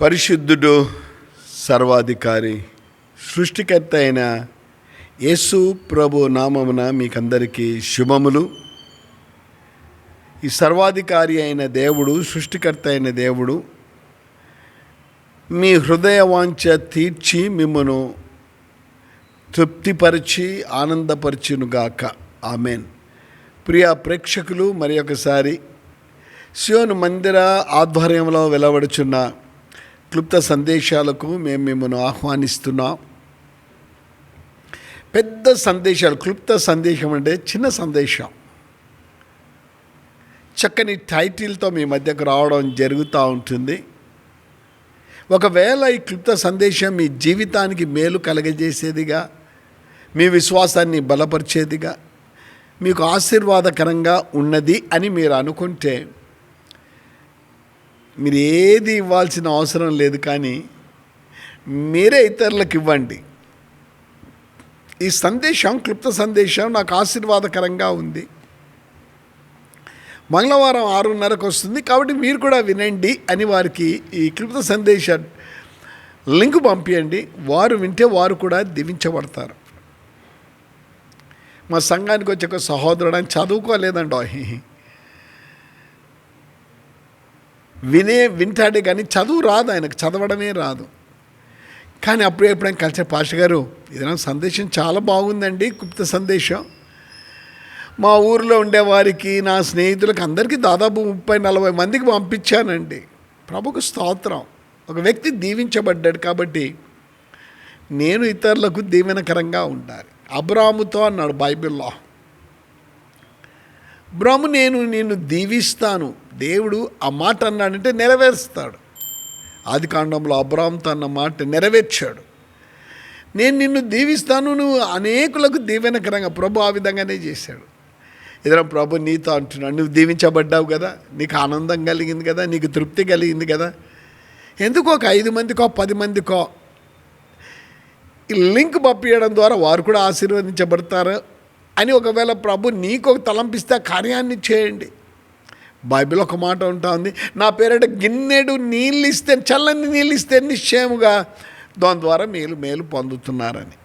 పరిశుద్ధుడు సర్వాధికారి సృష్టికర్త అయిన యేసు ప్రభు నామమున మీకందరికీ శుభములు. ఈ సర్వాధికారి అయిన దేవుడు సృష్టికర్త అయిన దేవుడు మీ హృదయ వాంఛ తీర్చి మిమ్మను తృప్తిపరిచి ఆనందపరిచినుగాక. ఆమెన్. ప్రియ ప్రేక్షకులు మరి ఒకసారి శివను మందిర ఆధ్వర్యంలో వెలువడుచున్న క్లుప్త సందేశాలకు మేము మిమ్మల్ని ఆహ్వానిస్తున్నాం. పెద్ద సందేశాలు క్లుప్త సందేశం అంటే చిన్న సందేశం. చక్కని టైటిల్తో మీ మధ్యకు రావడం జరుగుతూ ఉంటుంది. ఒకవేళ ఈ క్లుప్త సందేశం మీ జీవితానికి మేలు కలగజేసేదిగా మీ విశ్వాసాన్ని బలపరిచేదిగా మీకు ఆశీర్వాదకరంగా ఉన్నది అని మీరు అనుకుంటే మీరు ఏది ఇవ్వాల్సిన అవసరం లేదు కానీ మీరే ఇతరులకు ఇవ్వండి. ఈ సందేశం క్లుప్త సందేశం నాకు ఆశీర్వాదకరంగా ఉంది. మంగళవారం ఆరున్నరకు వస్తుంది కాబట్టి మీరు కూడా వినండి అని వారికి ఈ క్లుప్త సందేశ లింక్ పంపించండి వారు వింటే వారు కూడా దీవించబడతారు. మా సంఘానికి వచ్చే ఒక సహోదరుడు అని చదువుకోలేదండి. వినే వింటాడే కానీ చదువు రాదు ఆయనకు చదవడమే రాదు. కానీ అప్పుడు ఎప్పుడైనా కలిసే పాష గారు ఏదైనా సందేశం చాలా బాగుందండి గుప్త సందేశం. మా ఊరిలో ఉండేవారికి నా స్నేహితులకు అందరికీ దాదాపు ముప్పై నలభై మందికి పంపించానండి. ప్రభుకు స్తోత్రం. ఒక వ్యక్తి దీవించబడ్డాడు కాబట్టి నేను ఇతరులకు దీవెనకరంగా ఉండాలి. అబ్రాముతో అన్నాడు బైబిల్లో. బ్రహ్మ నేను నిన్ను దీవిస్తాను. దేవుడు ఆ మాట అన్నాడంటే నెరవేరుస్తాడు. ఆది కాండంలో అబ్రామ్తో అన్న మాట నెరవేర్చాడు. నేను నిన్ను దీవిస్తాను నువ్వు అనేకులకు దీవెనకరంగా ప్రభు ఆ విధంగానే చేశాడు. ఇతర ప్రభు నీతో అంటున్నాడు నువ్వు దీవించబడ్డావు కదా నీకు ఆనందం కలిగింది కదా నీకు తృప్తి కలిగింది కదా. ఎందుకో ఒక ఐదు మందికో పది మందికో ఈ లింక్ పంపించడం ద్వారా వారు కూడా ఆశీర్వదించబడతారు అని ఒకవేళ ప్రభు నీకు ఒక తలంపిస్తే కార్యాన్ని చేయండి. బైబిల్ ఒక మాట ఉంటుంది నా పేరిట గిన్నెడు నీళ్ళు ఇస్తే చల్లని నీళ్ళు ఇస్తే నిశ్చయముగా దాని ద్వారా మేలు మేలు పొందుతున్నారని.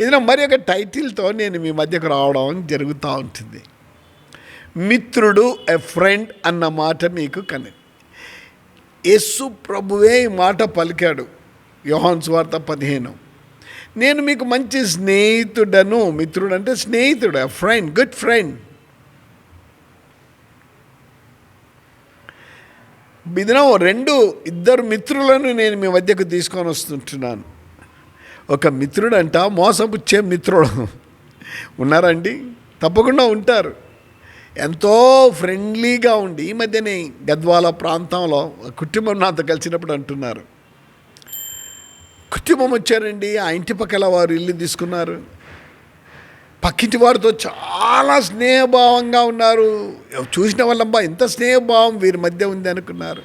ఇది నా మరి ఒక టైటిల్తో నేను మీ మధ్యకు రావడం జరుగుతూ ఉంటుంది. మిత్రుడు ఎ ఫ్రెండ్ అన్న మాట మీకు కని యేసు ప్రభువే ఈ మాట పలికాడు యోహాన్స్ వార్త పదిహేను. నేను మీకు మంచి స్నేహితుడను మిత్రుడు అంటే స్నేహితుడు ఫ్రెండ్ గుడ్ ఫ్రెండ్ దినం రెండు ఇద్దరు మిత్రులను నేను మీ మధ్యకు తీసుకొని వస్తుంటున్నాను. ఒక మిత్రుడు అంట మోసపుచ్చే మిత్రుడు. ఉన్నారండి? తప్పకుండా ఉంటారు. ఎంతో ఫ్రెండ్లీగా ఉండి ఈ మధ్యనే గద్వాల ప్రాంతంలో కుటుంబం నాతో కలిసినప్పుడు అంటున్నారు. కుటుంబం వచ్చారండి ఆ ఇంటి పక్కల వారు ఇల్లు తీసుకున్నారు. పక్కింటి వారితో చాలా స్నేహభావంగా ఉన్నారు. చూసిన వాళ్ళబ్బా ఎంత స్నేహభావం వీరి మధ్య ఉంది అనుకున్నారు.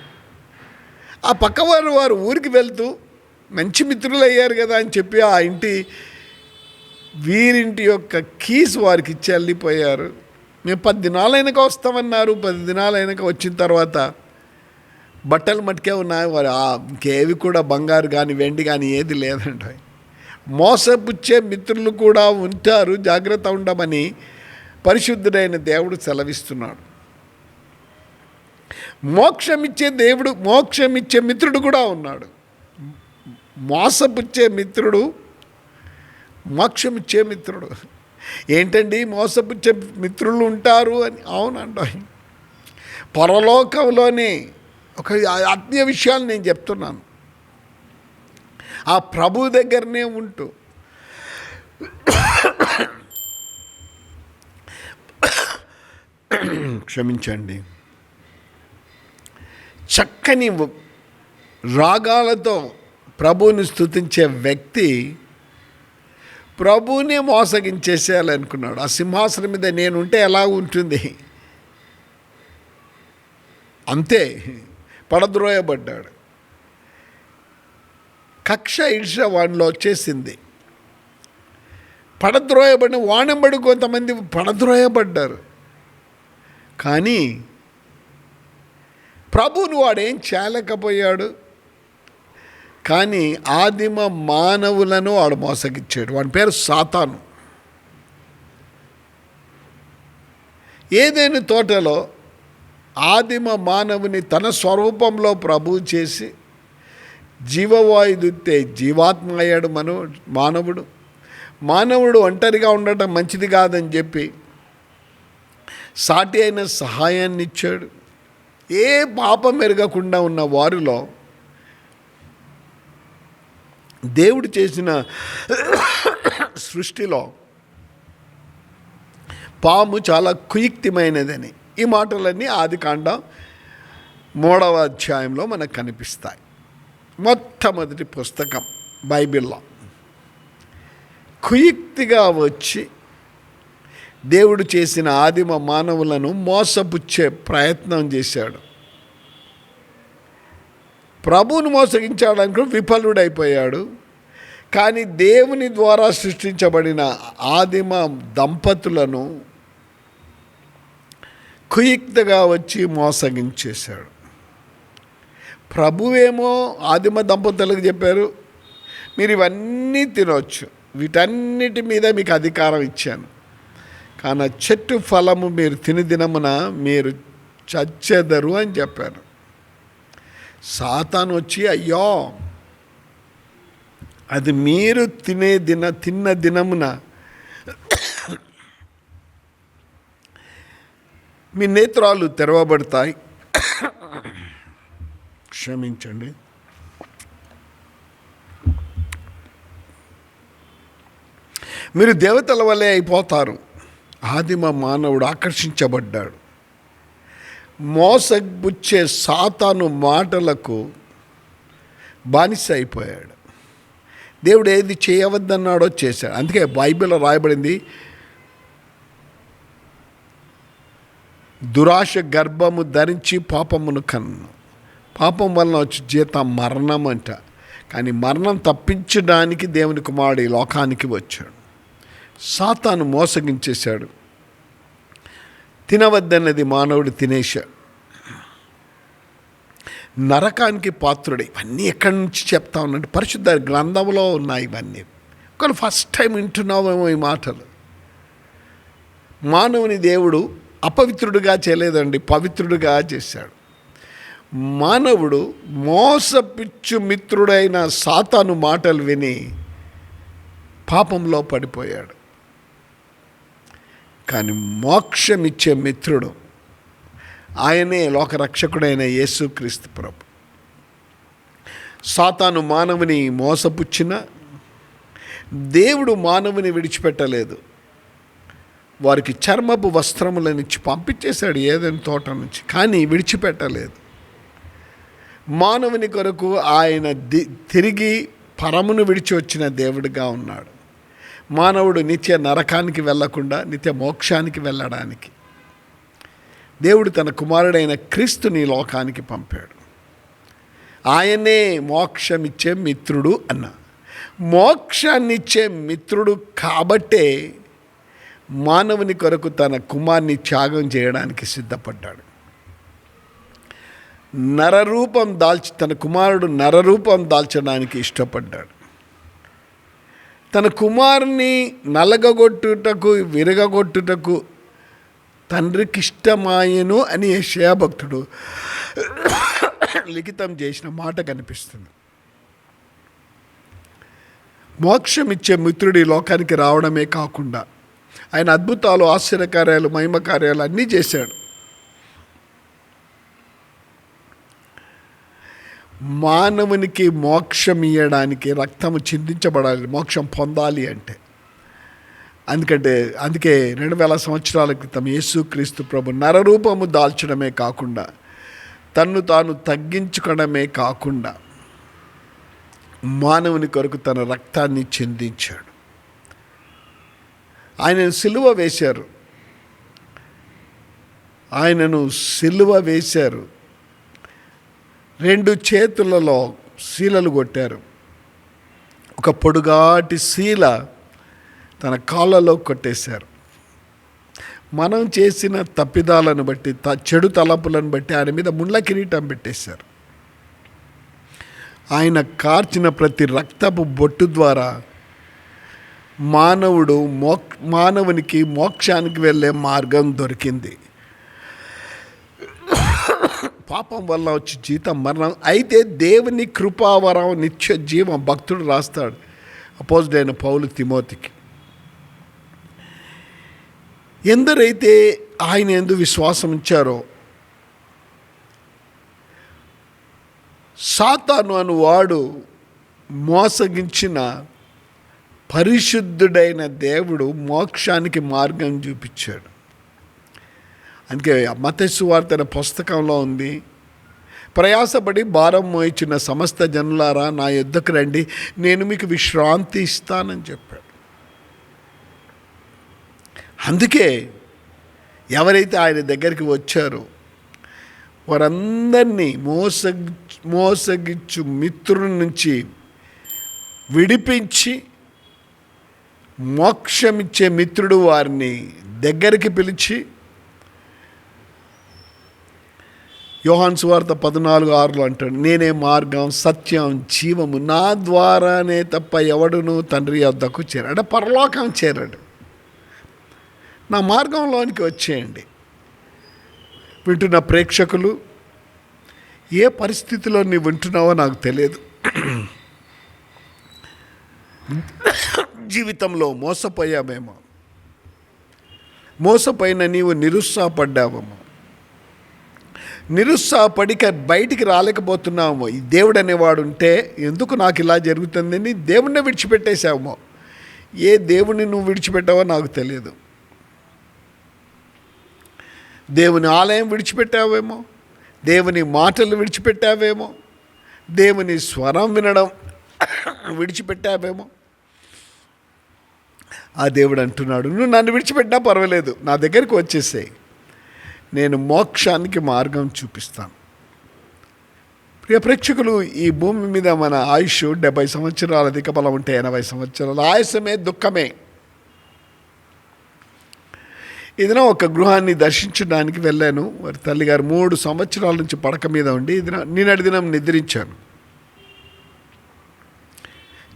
ఆ పక్కవారు వారు ఊరికి వెళ్తూ మంచి మిత్రులు అయ్యారు కదా అని చెప్పి ఆ ఇంటి వీరింటి యొక్క కీస్ వారికి ఇచ్చి వెళ్ళిపోయారు మేము పది దినాలైనక వస్తామన్నారు. పది దినాలైనక వచ్చిన తర్వాత బట్టలు మట్టుకే ఉన్నాయి. వారు ఆ- ఇంకేవి కూడా బంగారు కానీ వెండి కానీ ఏది లేదంటాయి మోసపుచ్చే మిత్రులు కూడా ఉంటారు జాగ్రత్త ఉండమని పరిశుద్ధుడైన దేవుడు సెలవిస్తున్నాడు. మోక్షమిచ్చే దేవుడు మోక్షమిచ్చే మిత్రుడు కూడా ఉన్నాడు. మోసపుచ్చే మిత్రుడు మోక్షమిచ్చే మిత్రుడు. ఏంటండి? మోసపుచ్చే మిత్రులు ఉంటారు అని. అవునండి. పరలోకంలోనే ఒక ఆత్మీయ విషయాలు నేను చెప్తున్నాను. ఆ ప్రభు దగ్గరనే ఉంటూ. క్షమించండి. చక్కని రాగాలతో ప్రభువుని స్తుతించే వ్యక్తి ప్రభువునే మోసగించేసేయాలనుకున్నాడు. ఆ సింహాసనం మీద నేనుంటే ఎలా ఉంటుంది? అంతే. పడద్రోయబడ్డాడు. కక్ష ఈర్ష వాడిలో వచ్చేసింది. పడద్రోయబడిన వానబడి కొంతమంది పడద్రోయబడ్డారు. కానీ ప్రభువుని వాడేం చేయలేకపోయాడు. కానీ ఆదిమ మానవులను వాడు మోసగిచ్చాడు. వాడి పేరు సాతాను. ఏదైనా తోటలో ఆదిమ మానవుని తన స్వరూపంలో ప్రభు చేసి జీవవాయుదితే జీవాత్మ అయ్యాడు మనో మానవుడు. మానవుడు ఒంటరిగా ఉండటం మంచిది కాదని చెప్పి సాటి అయిన సహాయాన్ని ఇచ్చాడు ఏ పాపం ఎరగకుండా ఉన్న వారిలో దేవుడు చేసిన సృష్టిలో పాము చాలా కుయుక్తిమైనదని. ఈ మాటలన్నీ ఆది కాండం మూడవ అధ్యాయంలో మనకు కనిపిస్తాయి. మొట్టమొదటి పుస్తకం బైబిల్లో. కుయుక్తిగా వచ్చి దేవుడు చేసిన ఆదిమ మానవులను మోసపుచ్చే ప్రయత్నం చేశాడు. ప్రభువును మోసగించాడనుకుని విఫలుడైపోయాడు. కానీ దేవుని ద్వారా సృష్టించబడిన ఆదిమ దంపతులను కుయుక్తగా వచ్చి మోసగించేశాడు. ప్రభువేమో ఆదిమ దంపతులకు చెప్పారు మీరు ఇవన్నీ తినవచ్చు వీటన్నిటి మీద మీకు అధికారం ఇచ్చాను. కానీ చెట్టు ఫలము మీరు తిని దినమున మీరు చచ్చెదరు అని చెప్పారు. సాతాను వచ్చి అయ్యో! అది మీరు తినే దిన తిన్న దినమున మీ నేత్రాలు తెరవబడతాయి. క్షమించండి. మీరు దేవతల వలె అయిపోతారు. ఆదిమ మానవుడు ఆకర్షించబడ్డాడు. మోసగుచ్చే సాతాను మాటలకు బానిస అయిపోయాడు. దేవుడు ఏది చేయవద్దన్నాడో చేశాడు. అందుకే బైబిల్లో రాయబడింది దురాశ గర్భము ధరించి పాపమును కన్ను. పాపం వలన వచ్చి జీతం మరణం అంట. కానీ మరణం తప్పించడానికి దేవుని కుమారుడు ఈ లోకానికి వచ్చాడు. సాతాను మోసగించేశాడు. తినవద్దన్నది మానవుడు తినేశాడు. నరకానికి పాత్రుడు ఇవన్నీ ఎక్కడి నుంచి చెప్తా ఉన్నాడు? పరిశుద్ధ గ్రంథంలో ఉన్నాయి ఇవన్నీ. ఒకళ్ళు ఫస్ట్ టైం వింటున్నామేమో ఈ మాటలు. మానవుని దేవుడు అపవిత్రుడుగా చేయలేదండి పవిత్రుడుగా చేశాడు. మానవుడు మోసపిచ్చు మిత్రుడైన సాతాను మాటలు విని పాపంలో పడిపోయాడు. కానీ మోక్షమిచ్చే మిత్రుడు ఆయనే లోకరక్షకుడైన యేసుక్రీస్తు ప్రభు. సాతాను మానవుని మోసపుచ్చిన దేవుడు మానవుని విడిచిపెట్టలేదు. వారికి చర్మపు వస్త్రములనిచ్చి పంపించేశాడు ఏదైనా తోట నుంచి కానీ విడిచిపెట్టలేదు. మానవుని కొరకు ఆయన ది తిరిగి పరమును విడిచి వచ్చిన దేవుడిగా ఉన్నాడు. మానవుడు నిత్య నరకానికి వెళ్ళకుండా నిత్య మోక్షానికి వెళ్ళడానికి. దేవుడు తన కుమారుడైన క్రీస్తుని లోకానికి పంపాడు. ఆయనే మోక్షమిచ్చే మిత్రుడు అన్న. మోక్షాన్నిచ్చే మిత్రుడు కాబట్టే మానవుని కొరకు తన కుమార్ని త్యాగం చేయడానికి సిద్ధపడ్డాడు. నరరూపం దాల్చి తన కుమారుడు నరరూపం దాల్చడానికి ఇష్టపడ్డాడు. తన కుమారుని నలగగొట్టుటకు విరగగొట్టుటకు తండ్రికి ఇష్టమాయను అని యెషయా భక్తుడు లిఖితం చేసిన మాట కనిపిస్తుంది. మోక్షం ఇచ్చే మిత్రుడు ఈ లోకానికి రావడమే కాకుండా ఆయన అద్భుతాలు ఆశ్చర్యకార్యాలు మహిమ కార్యాలు అన్నీ చేశాడు. మానవునికి మోక్షం ఇవ్వడానికి రక్తము చిందించబడాలి మోక్షం పొందాలి అంటే. అందుకంటే అందుకే రెండు వేల సంవత్సరాల క్రితం యేసుక్రీస్తు ప్రభు నరరూపము దాల్చడమే కాకుండా తన్ను తాను తగ్గించుకోవడమే కాకుండా మానవుని కొరకు తన రక్తాన్ని చెందించాడు. ఆయనను సిలువ వేశారు. ఆయనను సిలువ వేశారు. రెండు చేతులలో శీలలు కొట్టారు. ఒక పొడుగాటి శీల తన కాళ్ళలో కొట్టేశారు. మనం చేసిన తప్పిదాలను బట్టి త చెడు తలపులను బట్టి ఆయన మీద ముళ్ళ కిరీటం పెట్టేశారు. ఆయన కార్చిన ప్రతి రక్తపు బొట్టు ద్వారా మానవుడు మోక్ మానవునికి మోక్షానికి వెళ్ళే మార్గం దొరికింది. పాపం వల్ల వచ్చి జీతం మరణం. అయితే దేవుని కృపావరం నిత్య జీవం భక్తుడు రాస్తాడు. అపోజిడైన పౌలు తిమోతికి. ఎందరైతే ఆయన ఎందు విశ్వాసం ఉంచారో సాతాను అను వాడు మోసగించిన పరిశుద్ధుడైన దేవుడు మోక్షానికి మార్గం చూపించాడు. అందుకే మతస్సు వార్త పుస్తకంలో ఉంది. ప్రయాసపడి భారం మోయించిన సమస్త జనులారా నా యుద్ధకు రండి నేను మీకు విశ్రాంతి ఇస్తానని చెప్పాడు. అందుకే ఎవరైతే ఆయన దగ్గరికి వచ్చారో వారందరినీ మోసగి మోసగిచ్చు మిత్రుల నుంచి విడిపించి మోక్షమిచ్చే మిత్రుడు వారిని దగ్గరికి పిలిచి యోహాన్ సువార్త పద్నాలుగు ఆరులో అంటాడు నేనే మార్గం సత్యం జీవము నా ద్వారానే తప్ప ఎవడును తండ్రి వద్దకు చేరాడు. పరలోకం చేరాడు. నా మార్గంలోనికి వచ్చేయండి. వింటున్న ప్రేక్షకులు ఏ పరిస్థితిలో నీవు వింటున్నావో నాకు తెలియదు. జీవితంలో మోసపోయామేమో. మోసపోయిన నీవు నిరుత్సాహపడ్డావేమో. నిరుత్సాహపడిక బయటికి రాలేకపోతున్నామో. ఈ దేవుడు అనేవాడు ఉంటే ఎందుకు నాకు ఇలా జరుగుతుందని దేవుణ్ణి విడిచిపెట్టేశామో. ఏ దేవుణ్ణి నువ్వు విడిచిపెట్టావో నాకు తెలియదు. దేవుని ఆలయం విడిచిపెట్టావేమో? దేవుని మాటలు విడిచిపెట్టావేమో? దేవుని స్వరం వినడం విడిచిపెట్టావేమో? ఆ దేవుడు అంటున్నాడు నువ్వు నన్ను విడిచిపెట్టినా పర్వాలేదు నా దగ్గరికి వచ్చేసాయి. నేను మోక్షానికి మార్గం చూపిస్తాను. ప్రియ ప్రేక్షకులు ఈ భూమి మీద మన ఆయుష్ డెబ్బై సంవత్సరాల అధిక బలం ఉంటే ఎనభై సంవత్సరాలు ఆయుసమే దుఃఖమే. ఇదిన ఒక గృహాన్ని దర్శించడానికి వెళ్ళాను. వారి తల్లిగారు మూడు సంవత్సరాల నుంచి పడక మీద ఉండి ఇది నిన్నటి దినం నిద్రించాను.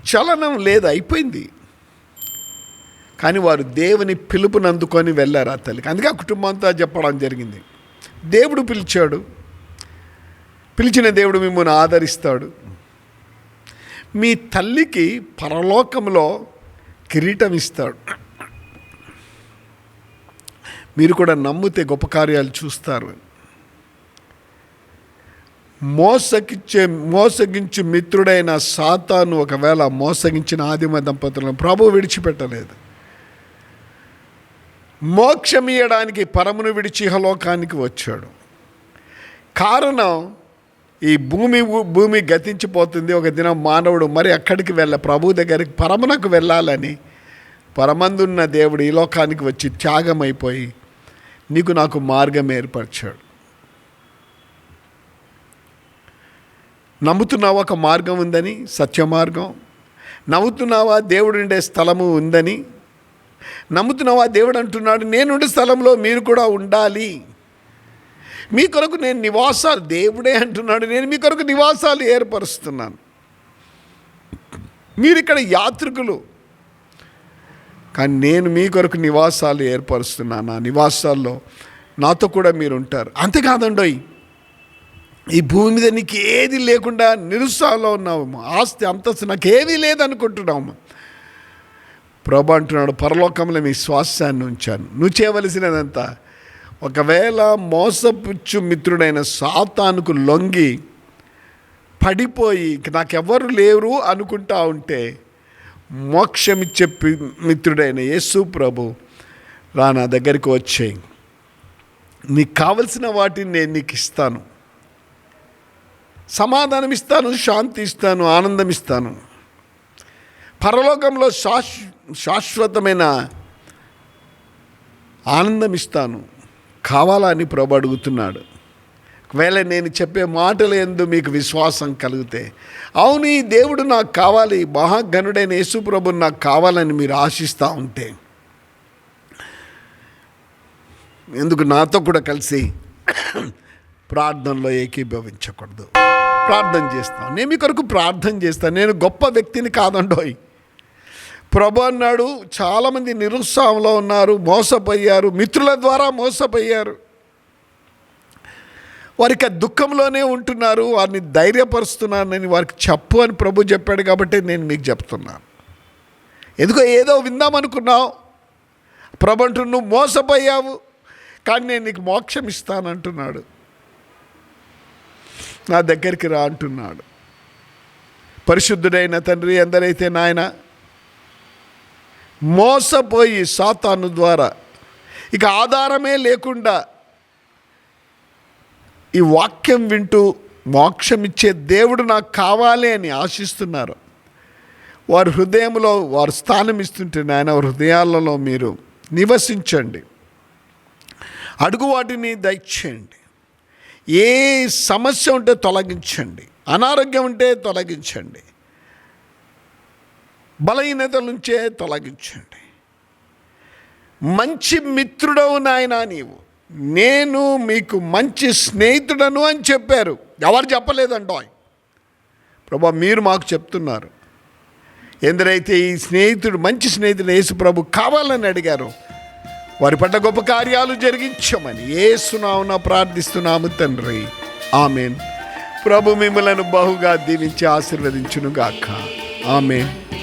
చలనం లేదు అయిపోయింది. కానీ వారు దేవుని పిలుపుని అందుకొని వెళ్ళారు ఆ తల్లికి. అందుకే ఆ కుటుంబంతో చెప్పడం జరిగింది. దేవుడు పిలిచాడు. పిలిచిన దేవుడు మిమ్మల్ని ఆదరిస్తాడు. మీ తల్లికి పరలోకంలో కిరీటం ఇస్తాడు. మీరు కూడా నమ్మితే గొప్ప కార్యాలు చూస్తారు. మోసగించే మోసగించు మిత్రుడైన సాతాను ఒకవేళ మోసగించిన ఆదిమ దంపతులను ప్రభు విడిచిపెట్టలేదు. మోక్షమియడానికి పరమును విడిచి ఇహలోకానికి వచ్చాడు. కారణం ఈ భూమి భూమి గతించిపోతుంది. ఒక దినం మానవుడు మరి అక్కడికి వెళ్ళ ప్రభు దగ్గరికి పరమునకు వెళ్ళాలని పరమందున్న దేవుడు ఈ లోకానికి వచ్చి త్యాగమైపోయి నీకు నాకు మార్గం ఏర్పరిచాడు. నమ్ముతున్నావా ఒక మార్గం ఉందని? సత్య మార్గం నమ్ముతున్నావా దేవుడు ఉండే స్థలము ఉందని? నమ్ముతున్నావా? దేవుడు అంటున్నాడు నేనుండే స్థలంలో మీరు కూడా ఉండాలి. మీ కొరకు నేను నివాసాలు దేవుడే అంటున్నాడు నేను మీ కొరకు నివాసాలు ఏర్పరుస్తున్నాను. మీరు ఇక్కడ యాత్రికులు. కానీ నేను మీ కొరకు నివాసాలు ఏర్పరుస్తున్నాను. ఆ నివాసాల్లో నాతో కూడా మీరు ఉంటారు. అంతేకాదండోయ్ ఈ భూమి మీద నీకు ఏది లేకుండా నిరుత్సాహంలో ఉన్నావు. ఆస్తి అంతస్తు నాకు ఏది లేదనుకుంటున్నాము ప్రభు అంటున్నాడు పరలోకంలో మీ శ్వాసాన్ని ఉంచాను. నువ్వు చేయవలసినదంతా ఒకవేళ మోసపుచ్చు మిత్రుడైన సాతానుకు లొంగి పడిపోయి నాకెవ్వరు లేరు అనుకుంటా ఉంటే మోక్షమిచ్చే పి- మిత్రుడైన యేసు ప్రభు రా నా దగ్గరికి వచ్చేయి. నీకు కావలసిన వాటిని నేను నీకు ఇస్తాను. సమాధానం ఇస్తాను శాంతి ఇస్తాను ఆనందం ఇస్తాను పరలోకంలో శాశ్వ శాశ్వతమైన ఆనందం ఇస్తాను కావాలా అని ప్రభు అడుగుతున్నాడు. ఒకవేళ నేను చెప్పే మాటలు ఎందు మీకు విశ్వాసం కలిగితే అవును ఈ దేవుడు నాకు కావాలి మహాగణుడైన యేసు ప్రభు నాకు కావాలని మీరు ఆశిస్తూ ఉంటే. ఎందుకు నాతో కూడా కలిసి ప్రార్థనలో ఏకీభవించకూడదు. ప్రార్థన చేస్తాను. నేను మీ కొరకు ప్రార్థన చేస్తాను. నేను గొప్ప వ్యక్తిని కాదండోయ్. ప్రభు అన్నాడు చాలామంది నిరుత్సాహంలో ఉన్నారు మోసపోయారు మిత్రుల ద్వారా మోసపోయారు. వారికి ఆ దుఃఖంలోనే ఉంటున్నారు వారిని ధైర్యపరుస్తున్నానని వారికి చెప్పు అని ప్రభు చెప్పాడు కాబట్టి నేను మీకు చెప్తున్నాను ఎందుకో ఏదో విందామనుకున్నావు ప్రభు అంటూ నువ్వు మోసపోయావు కానీ నేను నీకు మోక్షం ఇస్తానంటున్నాడు నా దగ్గరికి రా అంటున్నాడు. పరిశుద్ధుడైన తండ్రి ఎందరైతే నాయన మోసపోయి సాతాను ద్వారా. ఇక ఆధారమే లేకుండా ఈ వాక్యం వింటూ మోక్షం ఇచ్చే దేవుడు నాకు కావాలి అని ఆశిస్తున్నారు. వారి హృదయంలో వారు స్థానం ఇస్తుంటే నాయన వారి హృదయాలలో మీరు నివసించండి. అడుగు వాటిని దయచేయండి. ఏ సమస్య ఉంటే తొలగించండి. అనారోగ్యం ఉంటే తొలగించండి. బలహీనతల నుంచే తొలగించండి. మంచి మిత్రుడవు నాయన నీవు. నేను మీకు మంచి స్నేహితుడను అని చెప్పారు. ఎవరు చెప్పలేదంటో ప్రభా మీరు మాకు చెప్తున్నారు. ఎందరైతే ఈ స్నేహితుడు మంచి స్నేహితుడు యేసు ప్రభు కావాలని అడిగారు వారి పట్ల గొప్ప కార్యాలు జరిగించమని ఏసునామున ప్రార్థిస్తున్నాము తండ్రి. ఆమెన్. ప్రభు మిమ్మలను బహుగా దీవించి ఆశీర్వదించునుగాక. ఆమెన్.